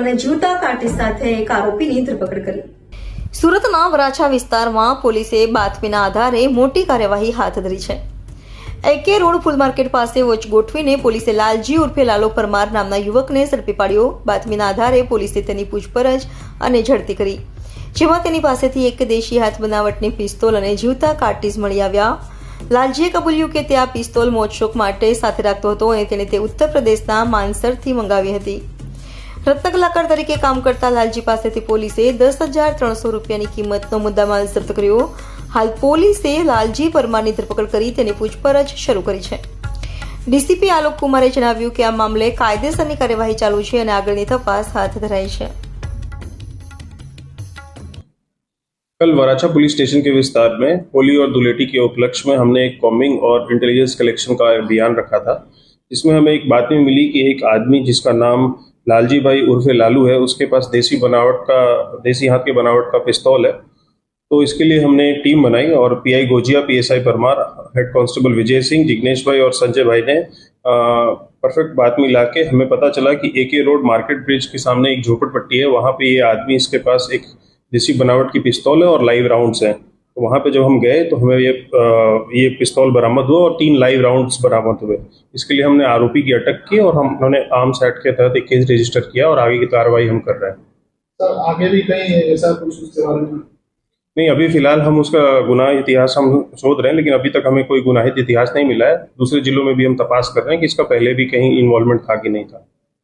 અને જીવતા કાટી સાથે એક આરોપીની ધરપકડ કરી. સુરતના વરાછા વિસ્તારમાં પોલીસે બાતમીના આધારે મોટી કાર્યવાહી હાથ ધરી છે. એકે રોડ ફૂલ માર્કેટ પાસે વોચ ગોઠવીને પોલીસે લાલજી ઉર્ફે લાલો પરમાર નામના યુવકને ઝડપી પાડ્યો. બાતમીના આધારે પોલીસે તેની પૂછપરછ અને ઝડપી કરી. જેમાં તેની પાસેથી એક દેશી હાથ બનાવટની પિસ્તોલ અને જીવતા કાર્ટીઝ મળી આવ્યા. લાલજીએ કબૂલ્યું કે તે આ પિસ્તોલ મોજશોખ માટે સાથે રાખતો હતો અને તેણે તે ઉત્તર પ્રદેશના માનસરથી મંગાવી હતી. રત્ન કલાકાર તરીકે કામ કરતા લાલજી પાસેથી પોલીસે દસ હજાર ત્રણસો રૂપિયાની કિંમતનો મુદ્દામાલ જપ્ત કર્યો હાલ પોલીસે લાલજી પરમારની ધરપકડ કરી તેની પૂછપરછ શરૂ કરી છે ડીસીપી આલોક કુમારે જણાવ્યું કે આ મામલે કાયદેસરની કાર્યવાહી ચાલુ છે અને આગળની તપાસ હાથ ધરાઈ છે कल वराछा पुलिस स्टेशन के विस्तार में होली और दुलेटी के उपलक्ष्य में हमने एक कॉमिंग और इंटेलिजेंस कलेक्शन का अभियान रखा था इसमें हमें एक बात में मिली कि एक आदमी जिसका नाम लालजी भाई उर्फे लालू है, उसके पास देसी बनावट का, देसी हाथ के बनावट का पिस्तौल है। तो इसके लिए हमने टीम बनाई और PI Gojiya, PSI Parmar, head constable Vijay Singh, Jignesh भाई और संजय भाई ने परफेक्ट बात में ला के हमें पता चला कि एके रोड मार्केट ब्रिज के सामने एक झोपड़पट्टी है, वहाँ पे ये आदमी इसके पास एक देसी बनावट की पिस्तौल है और लाइव राउंड्स हैं। तो वहाँ पे जब हम गए तो हमें ये अ, ये पिस्तौल बरामद हुआ और तीन लाइव राउंड्स बरामद हुए। इसके लिए हमने आरोपी की अटक की और हम उन्होंने आर्म्स एक्ट के तहत एक केस रजिस्टर किया और आगे की कार्रवाई हम कर रहे हैं। सर आगे भी कहीं ऐसा कुछ उसके बारे में? नहीं अभी फ़िलहाल हम उसका गुनाह इतिहास हम शोध रहे हैं लेकिन अभी तक हमें कोई गुनाहित इतिहास नहीं मिला है। दूसरे जिलों में भी हम तपास कर रहे हैं कि इसका पहले भी कहीं इन्वॉल्वमेंट था कि नहीं था।